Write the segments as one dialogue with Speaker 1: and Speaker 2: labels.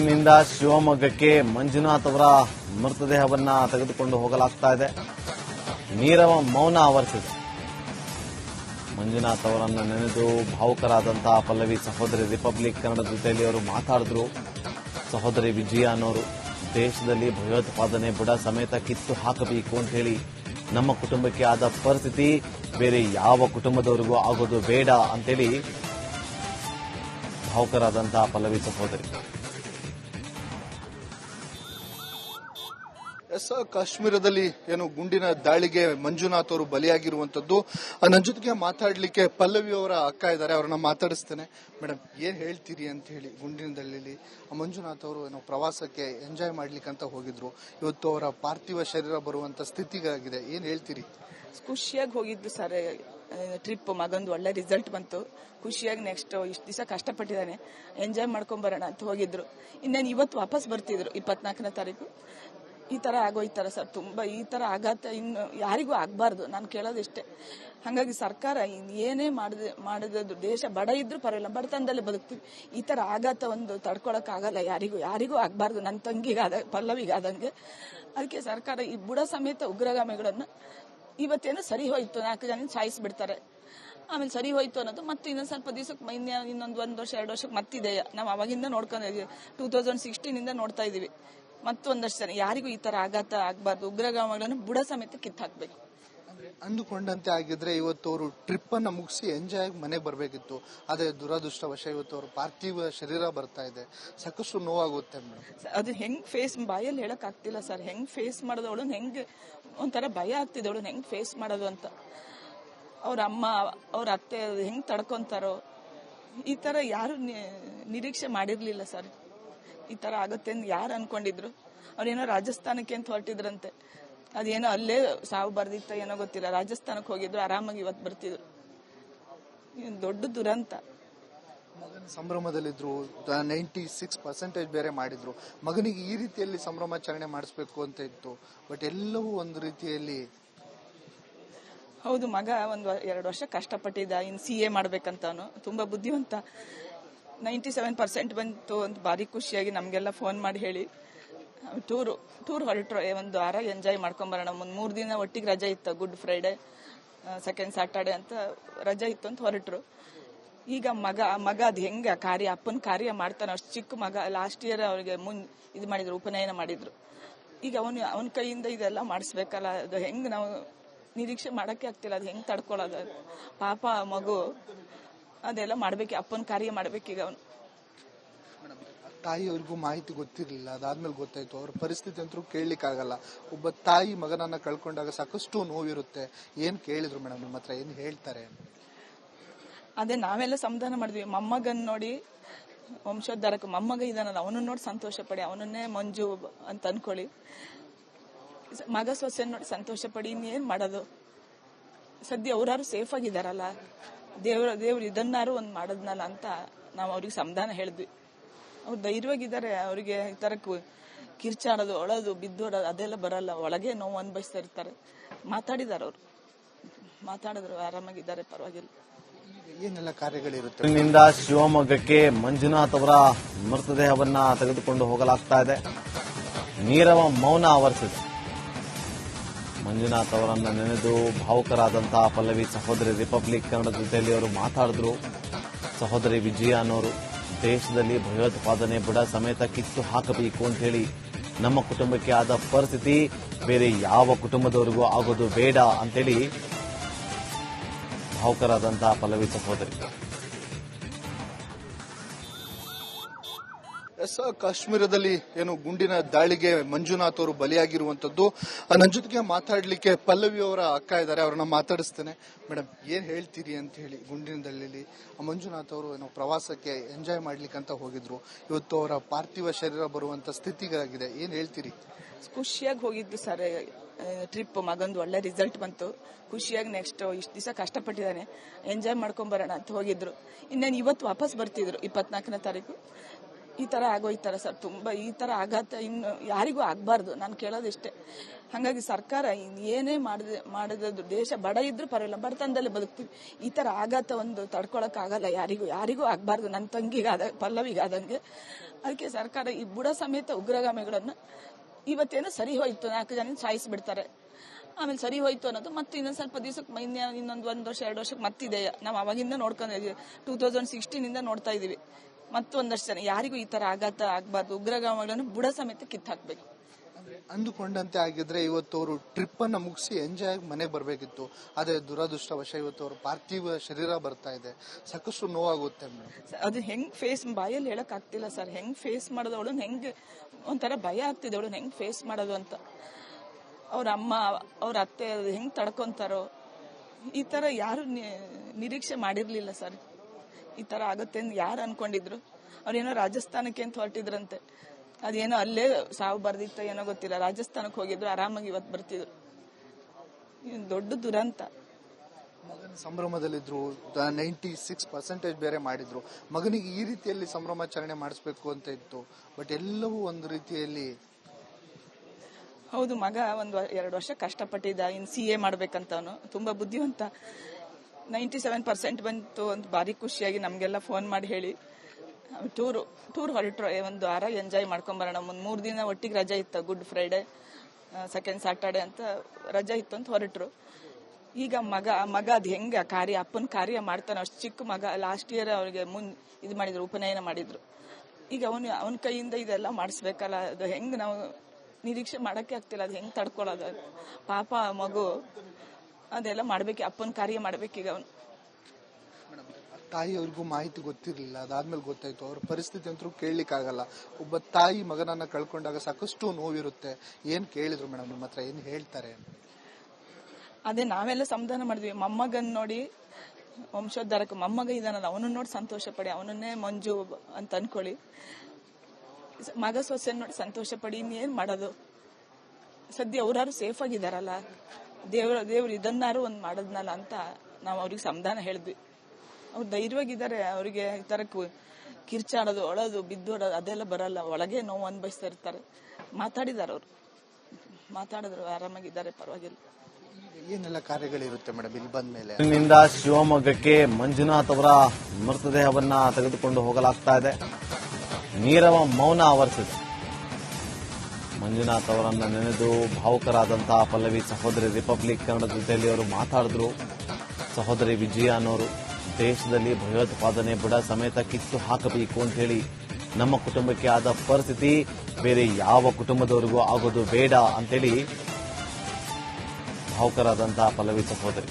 Speaker 1: ನಿಂದ ಶಿವಮೊಗ್ಗಕ್ಕೆ ಮಂಜುನಾಥ್ ಅವರ ಮೃತದೇಹವನ್ನ ತೆಗೆದುಕೊಂಡು ಹೋಗಲಾಗ್ತಾ ಇದೆ. ನೀರವ ಮೌನ ಆವರಿಸಿದೆ. ಮಂಜುನಾಥ್ ಅವರನ್ನ ನೆನೆದು ಭಾವುಕರಾದಂತಹ ಪಲ್ಲವಿ ಸಹೋದರಿ ರಿಪಬ್ಲಿಕ್ ಕನ್ನಡ ಜೊತೆಯಲ್ಲಿ ಅವರು ಮಾತಾಡಿದ್ರು. ಸಹೋದರಿ ವಿಜಯ ಅನ್ನೋರು, ದೇಶದಲ್ಲಿ ಭಯೋತ್ಪಾದನೆ ಬುಡ ಸಮೇತ ಕಿತ್ತು ಹಾಕಬೇಕು ಅಂತ ಹೇಳಿ ನಮ್ಮ ಕುಟುಂಬಕ್ಕೆ ಆದ ಪರಿಸ್ಥಿತಿ ಬೇರೆ ಯಾವ ಕುಟುಂಬದವರಿಗೂ ಆಗೋದು ಬೇಡ ಅಂತೇಳಿ ಭಾವುಕರಾದಂತಹ ಪಲ್ಲವಿ ಸಹೋದರಿ.
Speaker 2: ಎಸ್ ಕಾಶ್ಮೀರದಲ್ಲಿ ಏನು ಗುಂಡಿನ ದಾಳಿಗೆ ಮಂಜುನಾಥ್ ಅವರು ಬಲಿಯಾಗಿರುವಂತದ್ದು ನನ್ನ ಜೊತೆಗೆ ಮಾತಾಡಲಿಕ್ಕೆ ಪಲ್ಲವಿ ಅವರ ಅಕ್ಕ ಇದ್ದಾರೆ, ಅವ್ರನ್ನ ಮಾತಾಡಿಸ್ತೇನೆ. ಮೇಡಮ್ ಏನ್ ಹೇಳ್ತೀರಿ ಅಂತ ಹೇಳಿ ಗುಂಡಿನ ದಾಳಿಲಿ ಆ ಮಂಜುನಾಥ್ ಅವರು ಏನೋ ಪ್ರವಾಸಕ್ಕೆ ಎಂಜಾಯ್ ಮಾಡ್ಲಿಕ್ಕೆ ಅಂತ ಹೋಗಿದ್ರು. ಇವತ್ತು ಅವರ ಪಾರ್ಥಿವ ಶರೀರ ಬರುವಂತ ಸ್ಥಿತಿಗಾಗಿದೆ. ಏನ್ ಹೇಳ್ತೀರಿ?
Speaker 3: ಖುಷಿಯಾಗಿ ಹೋಗಿದ್ರು ಸರ್ ಟ್ರಿಪ್ ಮಗಂದು ಒಳ್ಳೆ ರಿಸಲ್ಟ್ ಬಂತು. ಖುಷಿಯಾಗಿ ನೆಕ್ಸ್ಟ್ ಇಷ್ಟು ದಿವಸ ಕಷ್ಟಪಟ್ಟಿದ್ದಾನೆ. ಎಂಜಾಯ್ ಮಾಡ್ಕೊಂಡ್ ಬರೋಣ ಅಂತ ಹೋಗಿದ್ರು. ಇನ್ನೇನು ಇವತ್ತು ವಾಪಸ್ ಬರ್ತಿದ್ರು, ಇಪ್ಪತ್ನಾಲ್ಕನೇ ತಾರೀಕು. ಈ ತರ ಆಗೋಯ್ತಾರ ಸರ್, ತುಂಬಾ ಈ ತರ ಆಘಾತ ಇನ್ನು ಯಾರಿಗೂ ಆಗ್ಬಾರ್ದು, ನಾನು ಕೇಳೋದಿಷ್ಟೇ ಹಾಗಾಗಿ ಸರ್ಕಾರ ಏನೇ ಮಾಡಿದ ಮಾಡಿದ್ರು ದೇಶ ಬಡ ಇದ್ರೂ ಪರವಾಗಿಲ್ಲ, ಬಡತನದಲ್ಲೇ ಬದುಕ್ತೀವಿ. ಈ ತರ ಆಘಾತ ಒಂದು ತಡ್ಕೊಳಕ್ ಆಗಲ್ಲ ಯಾರಿಗೂ ಯಾರಿಗೂ ಆಗ್ಬಾರ್ದು ನನ್ನ ತಂಗಿಗಾದ, ಪಲ್ಲವಿಗಾದಂಗೆ. ಅದಕ್ಕೆ ಸರ್ಕಾರ ಈ ಬುಡ ಸಮೇತ ಉಗ್ರಗಾಮಿಗಳನ್ನ ಇವತ್ತೇನು ಸರಿ ಹೋಯ್ತು, ನಾಲ್ಕು ಜನ ಸಾಯಿಸ್ಬಿಡ್ತಾರೆ. ಆಮೇಲೆ ಸರಿ ಹೋಯ್ತು ಅನ್ನೋದು ಮತ್ತೆ ಇನ್ನೊಂದು ಸ್ವಲ್ಪ ದಿವಸಕ್ಕೆ ಇನ್ನ ಇನ್ನೊಂದು ಒಂದು ವರ್ಷ, ಎರಡು ವರ್ಷಕ್ಕೆ ಮತ್ತಿದೆ ನಾವು ಅವಾಗಿಂದ ನೋಡ್ಕೊಂಡಿದ್ದೀವಿ ಟೂ ತೌಸಂಡ್ ಸಿಕ್ಸ್ಟೀನ್ ಇಂದ ನೋಡ್ತಾ ಇದೀವಿ. ಮತ್ತೊಂದಷ್ಟು ಜನ ಯಾರಿಗೂ ಈ ತರ ಆಘಾತ ಆಗ್ಬಾರ್ದು. ಉಗ್ರಗಾಮಗಳನ್ನು ಬುಡ ಸಮೇತ ಕಿತ್ತಾಕ್ಬೇಕು.
Speaker 2: ಅಂದುಕೊಂಡಂತೆ ಆಗಿದ್ರೆ ಇವತ್ತು ಅವರು ಟ್ರಿಪ್ ಅನ್ನ ಮುಗಿಸಿ ಎಂಜಾಯ್ ಆಗಿ ಮನೆಗೆ ಬರಬೇಕಿತ್ತು. ಆದ್ರೆ ದುರದೃಷ್ಟವಶ ಇವತ್ತು ಅವರು ಪಾರ್ಥಿವ ಶರೀರ ಬರ್ತಾ ಇದೆ. ಸಾಕಷ್ಟು ನೋವಾಗುತ್ತೆ ಮೇಡಮ್
Speaker 3: ಅದು ಹೆಂಗ್ ಫೇಸ್ ಬಾಯಲ್ಲಿ ಹೇಳಕ್ ಆಗ್ತಿಲ್ಲ ಸರ್ ಹೆಂಗ್ ಫೇಸ್ ಮಾಡೋದು ಅವಳನ್ನ ಹೆಂಗ್ ಒಂಥರ ಭಯ ಆಗ್ತಿದೆ ಅವಳು ಹೆಂಗ್ ಫೇಸ್ ಮಾಡೋದು ಅಂತ. ಅವ್ರ ಅಮ್ಮ ಅವ್ರ ಅತ್ತೆ ಹೆಂಗ್ ತಡ್ಕೊಂತಾರೋ ಈ ತರ ಯಾರು ನಿರೀಕ್ಷೆ ಮಾಡಿರ್ಲಿಲ್ಲ ಸರ್ ಈ ತರ ಆಗುತ್ತೆ ಅಂತ ಯಾರು ಅನ್ಕೊಂಡಿದ್ರು? ಅವ್ರೇನೋ ರಾಜಸ್ಥಾನಕ್ಕೆ ಅಂತ ಹೊರಟಿದ್ರಂತೆ. ಅದೇನೋ ಅಲ್ಲೇ ಸಾವು ಬರ್ದಿತ್ತ ಏನೋ ಗೊತ್ತಿಲ್ಲ. ರಾಜಸ್ಥಾನಕ್ಕೆ ಹೋಗಿದ್ರು ಆರಾಮಾಗಿ ಇವತ್ತು ಬರ್ತಿದ್ರು. ದೊಡ್ಡ ದುರಂತ.
Speaker 2: ಸಂಭ್ರಮದಲ್ಲಿದ್ರು ನೈಂಟಿ ಸಿಕ್ಸ್ ಪರ್ಸೆಂಟೇಜ್ ಬೇರೆ ಮಾಡಿದ್ರು. ಮಗನಿಗೆ ಈ ರೀತಿಯಲ್ಲಿ ಸಂಭ್ರಮಾಚರಣೆ ಮಾಡಿಸ್ಬೇಕು ಅಂತ ಇತ್ತು. ಬಟ್ ಎಲ್ಲವೂ ಒಂದು ರೀತಿಯಲ್ಲಿ
Speaker 3: ಹೌದು ಮಗ ಒಂದು ಎರಡು ವರ್ಷ ಕಷ್ಟಪಟ್ಟಿದ್ದ ಇನ್ ಸಿ ಎ ಮಾಡ್ಬೇಕಂತ ಅವನು ತುಂಬಾ ಬುದ್ಧಿವಂತ. ನೈಂಟಿ ಸೆವೆನ್ ಪರ್ಸೆಂಟ್ ಬಂತು ಅಂತ ಭಾರಿ ಖುಷಿಯಾಗಿ ನಮಗೆಲ್ಲ ಫೋನ್ ಮಾಡಿ ಹೇಳಿ. ಟೂರು, ಟೂರ್ ಹೊರಟ್ರು ಒಂದು ವಾರ ಎಂಜಾಯ್ ಮಾಡ್ಕೊಂಬರೋಣ. ಒಂದು ಮೂರು ದಿನ ಒಟ್ಟಿಗೆ ರಜೆ ಇತ್ತು ಗುಡ್ ಫ್ರೈಡೆ ಸೆಕೆಂಡ್ ಸ್ಯಾಟರ್ಡೆ ಅಂತ ರಜೆ ಇತ್ತು ಅಂತ ಹೊರಟ್ರು. ಈಗ ಮಗ ಮಗ ಅದು ಹೆಂಗೆ ಕಾರ್ಯ, ಅಪ್ಪನ ಕಾರ್ಯ ಮಾಡ್ತಾನೆ, ಅಷ್ಟು ಚಿಕ್ಕ ಮಗ. ಲಾಸ್ಟ್ ಇಯರ್ ಅವ್ರಿಗೆ ಮುನ್, ಇದು ಮಾಡಿದ್ರು, ಉಪನಯನ ಮಾಡಿದ್ರು. ಈಗ ಅವನು, ಅವನ ಕೈಯಿಂದ ಇದೆಲ್ಲ ಮಾಡಿಸ್ಬೇಕಲ್ಲ, ಅದು ಹೆಂಗ್ ನಾವು ನಿರೀಕ್ಷೆ ಮಾಡಕ್ಕೆ ಆಗ್ತಿಲ್ಲ, ಅದು ಹೆಂಗ್ ತಡ್ಕೊಳ್ಳೋದು? ಪಾಪ ಮಗು ಅದೆಲ್ಲ ಮಾಡ್ಬೇಕು ಅಪ್ಪನ ಕಾರ್ಯ ಮಾಡ್ಬೇಕೀಗ ಅವನು.
Speaker 2: ತಾಯಿ ಅವ್ರಿಗೂ ಮಾಹಿತಿ ಗೊತ್ತಿರಲಿಲ್ಲ ಅದಾದ್ಮೇಲೆ ಗೊತ್ತಾಯ್ತು. ಅವ್ರ ಪರಿಸ್ಥಿತಿ ಅಂತೂ ಕೇಳಲಿಕ್ಕಾಗಲ್ಲ. ಒಬ್ಬ ತಾಯಿ ಮಗನನ್ನ ಕಳ್ಕೊಂಡಾಗ ಸಾಕಷ್ಟು ನೋವಿರುತ್ತೆ. ಏನ್ ಕೇಳಿದ್ರು ಮೇಡಮ್ ನಿಮ್ಮ ಹತ್ರ? ಏನ್ ಹೇಳ್ತಾರೆ?
Speaker 3: ಅದೇ ನಾವೆಲ್ಲ ಸಮಾಧಾನ ಮಾಡಿದ್ವಿ. ಮೊಮ್ಮಗನ್ ನೋಡಿ ವಂಶೋದ್ಧಾರಕ ಮೊಮ್ಮಗ ಇದಾನಲ್ಲ ಅವನನ್ನ ನೋಡಿ ಸಂತೋಷ ಪಡಿ ಅವನನ್ನೇ ಮಂಜು ಅಂತ ಅನ್ಕೊಳ್ಳಿ. ಮಗ ಸೊಸೆ ನೋಡಿ ಸಂತೋಷ ಪಡಿ ಇನ್ನೇನ್ ಮಾಡೋದು? ಸದ್ಯ ಅವ್ರಾರು ಸೇಫ್ ಆಗಿದಾರಲ್ಲ. ದೇವ್ರ ದೇವ್ರು ಇದನ್ನಾರು ಒಂದು ಮಾಡದ್ನಲ್ಲ ಅಂತ ನಾವು ಅವ್ರಿಗೆ ಸಮಾಧಾನ ಹೇಳಿದ್ವಿ. ಅವ್ರು ಧೈರ್ಯವಾಗಿದ್ದಾರೆ ಅವರಿಗೆ ಈ ಥರ ಕಿರ್ಚಾಡೋದು ಬಿದ್ದು ಬಿದ್ದೋಡೋದು ಅದೆಲ್ಲ ಬರಲ್ಲ. ಒಳಗೆ ನೋವು ಅನುಭವಿಸ್ತಾ ಇರ್ತಾರೆ. ಮಾತಾಡಿದಾರ ಅವರು. ಮಾತಾಡಿದ್ರು ಆರಾಮಾಗಿದ್ದಾರೆ ಪರವಾಗಿಲ್ಲ.
Speaker 2: ಏನೆಲ್ಲ ಕಾರ್ಯಗಳಿರುತ್ತೆ?
Speaker 1: ನಿಂದ ಶಿವಮೊಗ್ಗಕ್ಕೆ ಮಂಜುನಾಥ್ ಅವರ ಮೃತದೇಹವನ್ನ ತೆಗೆದುಕೊಂಡು ಹೋಗಲಾಗ್ತಾ ಇದೆ. ನೀರವ ಮೌನ ಆವರಿಸಿದೆ. ಮಂಜುನಾಥ್ ಅವರನ್ನ ನೆನೆದು ಭಾವುಕರಾದಂತಹ ಪಲ್ಲವಿ ಸಹೋದರಿ ರಿಪಬ್ಲಿಕ್ ಕನ್ನಡ ಜೊತೆಯಲ್ಲಿ ಅವರು ಮಾತಾಡಿದ್ರು. ಸಹೋದರಿ ವಿಜಯ ಅನ್ನೋರು, ದೇಶದಲ್ಲಿ ಭಯೋತ್ಪಾದನೆ ಬುಡ ಸಮೇತ ಕಿತ್ತು ಹಾಕಬೇಕು ಅಂತ ಹೇಳಿ ನಮ್ಮ ಕುಟುಂಬಕ್ಕೆ ಆದ ಪರಿಸ್ಥಿತಿ ಬೇರೆ ಯಾವ ಕುಟುಂಬದವರಿಗೂ ಆಗೋದು ಬೇಡ ಅಂತೇಳಿ ಭಾವುಕರಾದಂತಹ ಪಲ್ಲವಿ ಸಹೋದರಿ.
Speaker 2: ಎಸ್ ಕಾಶ್ಮೀರದಲ್ಲಿ ಏನು ಗುಂಡಿನ ದಾಳಿಗೆ ಮಂಜುನಾಥ್ ಅವರು ಬಲಿಯಾಗಿರುವಂತದ್ದು. ನನ್ನ ಜೊತೆಗೆ ಮಾತಾಡಲಿಕ್ಕೆ ಪಲ್ಲವಿ ಅವರ ಅಕ್ಕ ಇದ್ದಾರೆ, ಅವ್ರನ್ನ ಮಾತಾಡಿಸ್ತೇನೆ. ಮೇಡಮ್ ಏನ್ ಹೇಳ್ತೀರಿ ಅಂತ ಹೇಳಿ ಗುಂಡಿನ ದಳ್ಳಿಲಿ ಮಂಜುನಾಥ್ ಅವರು ಏನೋ ಪ್ರವಾಸಕ್ಕೆ ಎಂಜಾಯ್ ಮಾಡ್ಲಿಕ್ಕೆ ಅಂತ ಹೋಗಿದ್ರು. ಇವತ್ತು ಅವರ ಪಾರ್ಥಿವ ಶರೀರ ಬರುವಂತ ಸ್ಥಿತಿಗಾಗಿದೆ. ಏನ್ ಹೇಳ್ತೀರಿ?
Speaker 3: ಖುಷಿಯಾಗಿ ಹೋಗಿದ್ದು ಸರ್ ಟ್ರಿಪ್ ಮಗಂದು ಒಳ್ಳೆ ರಿಸಲ್ಟ್ ಬಂತು. ಖುಷಿಯಾಗಿ ನೆಕ್ಸ್ಟ್ ಇಷ್ಟು ದಿವಸ ಕಷ್ಟಪಟ್ಟಿದ್ದಾನೆ. ಎಂಜಾಯ್ ಮಾಡ್ಕೊಂಡ್ ಬರೋಣ ಅಂತ ಹೋಗಿದ್ರು. ಇನ್ನೇನು ಇವತ್ತು ವಾಪಸ್ ಬರ್ತಿದ್ರು, ಇಪ್ಪತ್ನಾಲ್ಕನೇ ತಾರೀಕು? ಈ ತರ ಆಗೋಯ್ತಾರೆ ಸರ್, ತುಂಬಾ ಈ ತರ ಆಘಾತ ಇನ್ನು ಯಾರಿಗೂ ಆಗ್ಬಾರ್ದು, ನಾನು ಕೇಳೋದಿಷ್ಟೇ. ಹಾಗಾಗಿ ಸರ್ಕಾರ ಏನೇ ಮಾಡಿದ ಮಾಡಿದ್ರು ದೇಶ ಬಡ ಇದ್ರೂ ಪರವಾಗಿಲ್ಲ, ಬಡತನದಲ್ಲಿ ಬದುಕ್ತೀವಿ, ಈ ತರ ಆಘಾತ ಒಂದು ತಡ್ಕೊಳಕ್ ಆಗಲ್ಲ ಯಾರಿಗೂ ಯಾರಿಗೂ ಆಗ್ಬಾರ್ದು ನನ್ನ ತಂಗಿಗಾದ, ಪಲ್ಲವಿಗಾದಂಗೆ. ಅದಕ್ಕೆ ಸರ್ಕಾರ ಈ ಬುಡ ಸಮೇತ ಉಗ್ರಗಾಮಿಗಳನ್ನ ಇವತ್ತೇನು ಸರಿ ಹೋಯ್ತು, ನಾಲ್ಕು ಜನ ಸಾಯಿಸ್ಬಿಡ್ತಾರೆ. ಆಮೇಲೆ ಸರಿ ಹೋಯ್ತು ಅನ್ನೋದು ಮತ್ತೆ ಇನ್ನೊಂದು ಸ್ವಲ್ಪ ದಿವಸಕ್ಕೆ ಇನ್ನೊಂದು ಒಂದು ವರ್ಷ, ಎರಡು ವರ್ಷಕ್ಕೆ ಮತ್ತಿದೆ ನಾವು ಅವಾಗಿಂದ ನೋಡ್ಕೊಂಡಿದ್ದೀವಿ ಟೂ ತೌಸಂಡ್ ಸಿಕ್ಸ್ಟೀನಿಂದ ನೋಡ್ತಾ ಇದೀವಿ. ಮತ್ತೊಂದಷ್ಟು ಜನ ಯಾರಿಗೂ ಈ ತರ ಆಘಾತ ಆಗ್ಬಾರ್ದು. ಉಗ್ರಗಾಮಗಳನ್ನು ಬುಡ ಸಮೇತ ಕಿತ್ತಾಕ್ಬೇಕು.
Speaker 2: ಅಂದುಕೊಂಡಂತೆ ಆಗಿದ್ರೆ ಇವತ್ತು ಅವರು ಟ್ರಿಪ್ ಅನ್ನ ಮುಗಿಸಿ ಎಂಜಾಯ್ ಆಗಿ ಮನೆಗೆ ಬರಬೇಕಿತ್ತು. ಆದ್ರೆ ದುರದೃಷ್ಟವಶ ಇವತ್ತು ಅವ್ರ ಪಾರ್ಥಿವ ಶರೀರ ಬರ್ತಾ ಇದೆ. ಸಾಕಷ್ಟು ನೋವಾಗುತ್ತೆ
Speaker 3: ಅದು ಹೆಂಗ್ ಫೇಸ್ ಬಾಯಲ್ಲಿ ಹೇಳಕ್ ಆಗ್ತಿಲ್ಲ ಸರ್. ಹೆಂಗ್ ಫೇಸ್ ಮಾಡೋದು ಅವಳು ಹೆಂಗ್ ಒಂಥರ ಭಯ ಆಗ್ತಿದೆ ಅವಳು ಹೆಂಗ್ ಫೇಸ್ ಮಾಡೋದು ಅಂತ. ಅವ್ರ ಅಮ್ಮ ಅವ್ರ ಅತ್ತೆ ಹೆಂಗ್ ತಡ್ಕೊಂತಾರೋ ಈ ತರ ಯಾರು ನಿರೀಕ್ಷೆ ಮಾಡಿರ್ಲಿಲ್ಲ ಸರ್. ಈ ತರ ಆಗುತ್ತೆ ಅಂತ ಯಾರು ಅನ್ಕೊಂಡಿದ್ರು? ಅವ್ರೇನೋ ರಾಜಸ್ಥಾನಕ್ಕೆ ಅಂತ ಹೊರಟಿದ್ರಂತೆ. ಅದೇನೋ ಅಲ್ಲೇ ಸಾವು ಬರ್ದಿತ್ತ ಏನೋ ಗೊತ್ತಿಲ್ಲ. ರಾಜಸ್ಥಾನಕ್ಕೆ ಹೋಗಿದ್ರು ಆರಾಮಾಗಿ ಇವತ್ತು ಬರ್ತಿದ್ರು. ಇದು ದೊಡ್ಡ ದುರಂತ.
Speaker 2: ಮಗನ ಸಂಭ್ರಮದಲ್ಲಿದ್ರು ನೈಂಟಿ ಸಿಕ್ಸ್ ಪರ್ಸೆಂಟೇಜ್ ಬೇರೆ ಮಾಡಿದ್ರು. ಮಗನಿಗೆ ಈ ರೀತಿಯಲ್ಲಿ ಸಂಭ್ರಮಾಚರಣೆ ಮಾಡಿಸ್ಬೇಕು ಅಂತ ಇತ್ತು. ಬಟ್ ಎಲ್ಲವೂ ಒಂದು ರೀತಿಯಲ್ಲಿ
Speaker 3: ಹೌದು ಮಗ ಒಂದು ಎರಡು ವರ್ಷ ಕಷ್ಟಪಟ್ಟಿದ್ದ ಇನ್ ಸಿ ಎ ಮಾಡ್ಬೇಕಂತ ಅವನು ತುಂಬಾ ಬುದ್ಧಿವಂತ. ನೈಂಟಿ ಸೆವೆನ್ ಪರ್ಸೆಂಟ್ ಬಂತು ಅಂತ ಭಾರಿ ಖುಷಿಯಾಗಿ ನಮಗೆಲ್ಲ ಫೋನ್ ಮಾಡಿ ಹೇಳಿ. ಟೂರ್ ಟೂರ್ ಹೊರಟ್ರು ಒಂದು ವಾರ ಎಂಜಾಯ್ ಮಾಡ್ಕೊಂಬರೋಣ. ಒಂದು ಮೂರು ದಿನ ಒಟ್ಟಿಗೆ ರಜೆ ಇತ್ತು ಗುಡ್ ಫ್ರೈಡೆ ಸೆಕೆಂಡ್ ಸ್ಯಾಟರ್ಡೆ ಅಂತ ರಜೆ ಇತ್ತು ಅಂತ ಹೊರಟ್ರು. ಈಗ ಮಗ ಮಗ ಅದು ಹೆಂಗ ಕಾರ್ಯ, ಅಪ್ಪನ ಕಾರ್ಯ ಮಾಡ್ತಾನೆ, ಅಷ್ಟು ಚಿಕ್ಕ ಮಗ ಲಾಸ್ಟ್ ಇಯರ್ ಅವ್ರಿಗೆ ಮುನ್, ಇದು ಮಾಡಿದ್ರು, ಉಪನಯನ ಮಾಡಿದ್ರು. ಈಗ ಅವನು, ಅವನ ಕೈಯಿಂದ ಇದೆಲ್ಲ ಮಾಡಿಸ್ಬೇಕಲ್ಲ, ಅದು ಹೆಂಗ್ ನಾವು ನಿರೀಕ್ಷೆ ಮಾಡಕ್ಕೆ ಆಗ್ತಿಲ್ಲ, ಅದು ಹೆಂಗ್ ತಡ್ಕೊಳ್ಳೋದು ಪಾಪ ಮಗು ಅದೆಲ್ಲ ಮಾಡ್ಬೇಕು ಅಪ್ಪನ ಕಾರ್ಯ ಮಾಡ್ಬೇಕೀಗ ಅವನು.
Speaker 2: ತಾಯಿಯವ್ರಿಗೂ ಮಾಹಿತಿ ಗೊತ್ತಿರಲಿಲ್ಲ ಅದಾದ್ಮೇಲೆ ಗೊತ್ತಾಯ್ತು. ಅವ್ರ ಪರಿಸ್ಥಿತಿ ಅಂತೂ ಕೇಳಲಿಕ್ಕಾಗಲ್ಲ. ಒಬ್ಬ ತಾಯಿ ಮಗನನ್ನ ಕಳ್ಕೊಂಡಾಗ ಸಾಕಷ್ಟು ನೋವಿರುತ್ತೆ. ಏನ್ ಕೇಳಿದ್ರು ಮೇಡಮ್ ನಿಮ್ಮ ಹತ್ರ? ಏನ್ ಹೇಳ್ತಾರೆ?
Speaker 3: ಅದೇ ನಾವೆಲ್ಲ ಸಮಾಧಾನ ಮಾಡಿದ್ವಿ. ಮೊಮ್ಮಗನ್ ನೋಡಿ ವಂಶೋದ್ಧಾರಕ ಮೊಮ್ಮಗ ಇದಾನಲ್ಲ ಅವನನ್ನ ನೋಡಿ ಸಂತೋಷ ಪಡಿ ಅವನನ್ನೇ ಮಂಜು ಅಂತ ಅನ್ಕೊಳ್ಳಿ. ಮಗ ಸೊಸೆ ನೋಡಿ ಸಂತೋಷ ಪಡಿ ಇನ್ನೇನ್ ಮಾಡೋದು? ಸದ್ಯ ಅವ್ರಾರು ಸೇಫ್ ಆಗಿದಾರಲ್ಲ. ದೇವ್ರ ದೇವ್ರು ಇದನ್ನಾರು ಒಂದು ಮಾಡದ್ನಲ್ಲ ಅಂತ ನಾವು ಅವ್ರಿಗೆ ಸಮಾಧಾನ ಹೇಳಿದ್ವಿ. ಅವ್ರು ಧೈರ್ಯವಾಗಿದ್ದಾರೆ ಅವರಿಗೆ ಈ ಥರ ಕಿರ್ಚಾಡೋದು ಅಳೋದು ಬಿದ್ದೋಡೋದು ಅದೆಲ್ಲ ಬರಲ್ಲ. ಒಳಗೆ ನೋವು ಅನುಭವಿಸ್ತಾ ಇರ್ತಾರೆ. ಮಾತಾಡಿದಾರೆ ಅವರು. ಮಾತಾಡಿದ್ರು ಆರಾಮಾಗಿದ್ದಾರೆ ಪರವಾಗಿಲ್ಲ.
Speaker 2: ಏನೆಲ್ಲ ಕಾರ್ಯಗಳಿರುತ್ತೆ ಮೇಡಮ್? ಇಲ್ಲಿ ಬಂದ್ಮೇಲೆ
Speaker 1: ಇಲ್ಲಿಂದ ಶಿವಮೊಗ್ಗಕ್ಕೆ ಮಂಜುನಾಥ್ ಅವರ ಮೃತದೇಹವನ್ನ ತೆಗೆದುಕೊಂಡು ಹೋಗಲಾಗ್ತಾ ಇದೆ. ನೀರವ ಮೌನ ಆವರಿಸಿದೆ. ಮಂಜುನಾಥ್ ಅವರನ್ನ ನೆನೆದು ಭಾವುಕರಾದಂತಹ ಪಲ್ಲವಿ ಸಹೋದರಿ ರಿಪಬ್ಲಿಕ್ ಕನ್ನಡ ಜೊತೆಯಲ್ಲಿ ಅವರು ಮಾತಾಡಿದ್ರು. ಸಹೋದರಿ ವಿಜಯ ಅನ್ನೋರು, ದೇಶದಲ್ಲಿ ಭಯೋತ್ಪಾದನೆ ಬುಡ ಸಮೇತ ಕಿತ್ತು ಹಾಕಬೇಕು ಅಂತ ಹೇಳಿ ನಮ್ಮ ಕುಟುಂಬಕ್ಕೆ ಆದ ಪರಿಸ್ಥಿತಿ ಬೇರೆ ಯಾವ ಕುಟುಂಬದವರಿಗೂ ಆಗೋದು ಬೇಡ ಅಂತೇಳಿ ಭಾವುಕರಾದಂತಹ ಪಲ್ಲವಿ ಸಹೋದರಿ.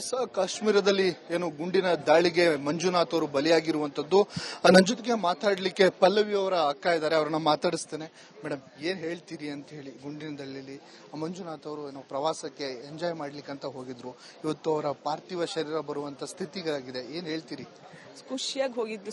Speaker 2: ಎಸ್, ಕಾಶ್ಮೀರದಲ್ಲಿ ಏನು ಗುಂಡಿನ ದಾಳಿಗೆ ಮಂಜುನಾಥ್ ಅವರು ಬಲಿಯಾಗಿರುವಂತದ್ದು. ನನ್ನ ಜೊತೆಗೆ ಮಾತಾಡ್ಲಿಕ್ಕೆ ಪಲ್ಲವಿ ಅವರ ಅಕ್ಕ ಇದ್ದಾರೆ, ಅವ್ರನ್ನ ಮಾತಾಡಿಸ್ತೇನೆ. ಮೇಡಮ್ ಏನ್ ಹೇಳ್ತೀರಿ ಅಂತ ಹೇಳಿ ಗುಂಡಿನ ದಾಳಿಯಲ್ಲಿ ಮಂಜುನಾಥ್ ಅವರು ಏನೋ ಪ್ರವಾಸಕ್ಕೆ ಎಂಜಾಯ್ ಮಾಡ್ಲಿಕ್ಕೆ ಅಂತ ಹೋಗಿದ್ರು. ಇವತ್ತು ಅವರ ಪಾರ್ಥಿವ ಶರೀರ ಬರುವಂತ ಸ್ಥಿತಿಗಾಗಿದೆ ಏನ್ ಹೇಳ್ತೀರಿ?
Speaker 3: ಖುಷಿಯಾಗಿ ಹೋಗಿದ್ದು